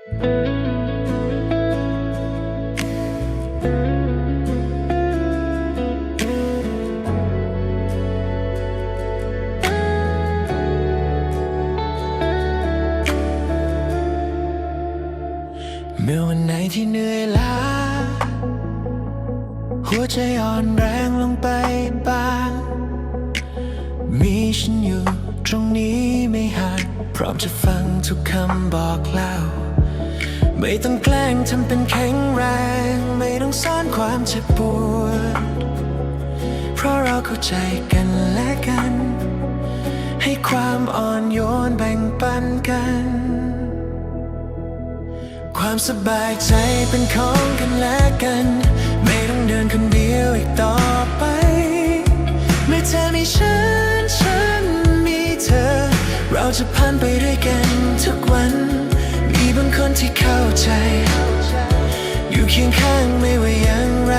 เมื่อวันไหนที่เหนื่อยล้า หัวใจอ่อนแรงลงไปบ้าง มีฉันอยู่ตรงนี้ไม่ห่างพร้อมจะฟังทุกคำบอกเล่า ไม่ต้องแกล้งทำเป็นแข็งแรง ไม่ต้องซ่อนความเจ็บปวด เพราะเราเข้าใจกันและกัน ให้ความอ่อนโยนแบ่งปันกัน ความสบายใจเป็นของกันและกัน ไม่ต้องเดินคนเดียวอีกต่อไป เมื่อเธอมีฉันฉันมีเธอ เราจะผ่านไปด้วยกันานที่เข้าใจ อยู่เคียงข้างไม่ว่าอย่างไร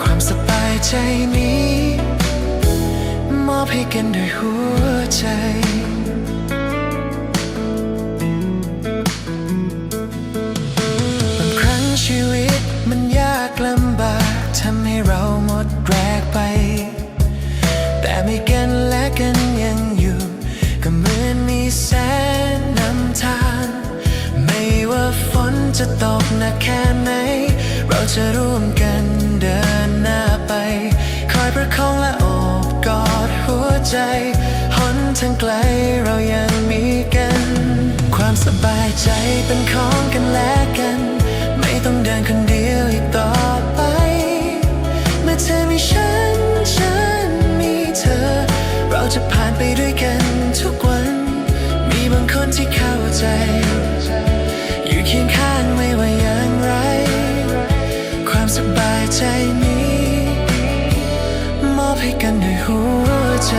ความสบายใจนี้ มอบให้กันด้วยหัวใจบางครั้งชีวิตมันยากลำบากทำให้เราหมดแรง ตกหนักแค่ไหน เราจะร่วมกันเดินหน้าไป คอยประคองและโอบกอดหัวใจหนทางไกลเรายังมีกัน ความสบายใจเป็นของกันและกัน ไม่ต้องเดินคนเดียวอีกต่อไป เมื่อเธอมีฉัน ฉันมีเธอ เราจะผ่านไปด้วยกันทุกวัน มีบางคนที่เข้าใจ ความสบายใจนี้ มอบให้กันด้วยหัวใจ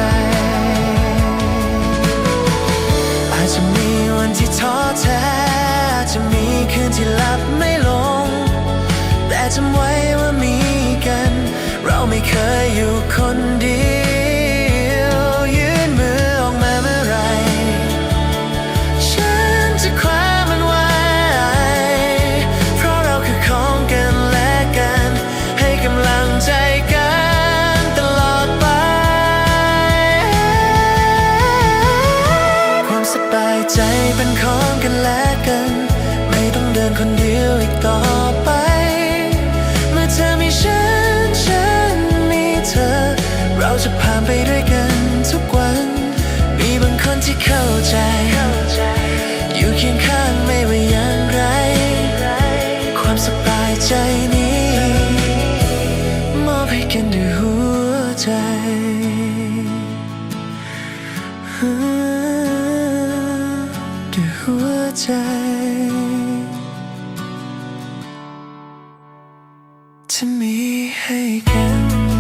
คนเดียวอีกต่อไป เมื่อเธอมีฉัน ฉันมีเธอ เราจะผ่านไปด้วยกันทุกวัน มีบางคนที่เข้าใจ อยู่เคียงข้างไม่ว่าอย่างไร ความสบายใจนี้ มอบให้กันด้วยหัวใจด้วยหัวใจ to me again.